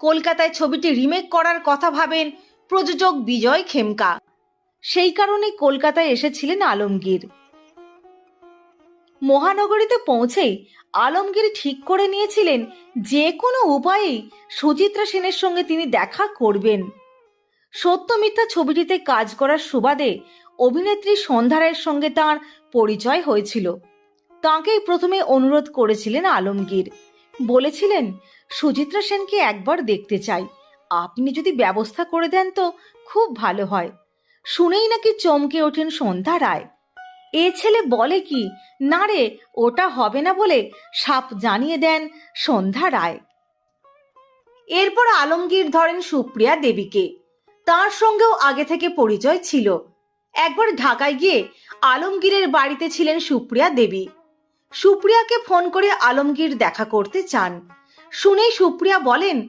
কলকাতায় ছবিটি রিমেক করার কথা ভাবেন প্রযোজক বিজয় খেমকা। সেই কারণে কলকাতায় এসেছিলেন আলমগীর। মহানগরীতে পৌঁছেই আলমগীর ঠিক করে নিয়েছিলেন যে কোনো উপায়েই সুচিত্রা সেনের সঙ্গে তিনি দেখা করবেন। সত্য মিথ্যা ছবিটিতে কাজ করার সুবাদে অভিনেত্রী সন্ধ্যা রায়ের সঙ্গে তাঁর পরিচয় হয়েছিল। তাঁকেই প্রথমে অনুরোধ করেছিলেন আলমগীর। বলেছিলেন, সুচিত্রা সেনকে একবার দেখতে চাই। আপনি যদি ব্যবস্থা করে দেন তো খুব ভালো হয়। শুনেই নাকি চমকে ওঠেন সন্ধ্যা রায়। এ ছেলে বলে কি, না রে, ওটা হবে না বলে সাপ জানিয়ে দেন সন্ধ্যা রায়। এরপর আলমগীর ধরেন সুপ্রিয়া দেবীকে। তার সঙ্গেও আগে থেকে পরিচয় ছিল। একবার ঢাকায় গিয়ে আলমগীরের বাড়িতে ছিলেন সুপ্রিয়া দেবী। সুপ্রিয়াকে ফোন করে আলমগীর দেখা করতে চান। শুনেই সুপ্রিয়া বলেন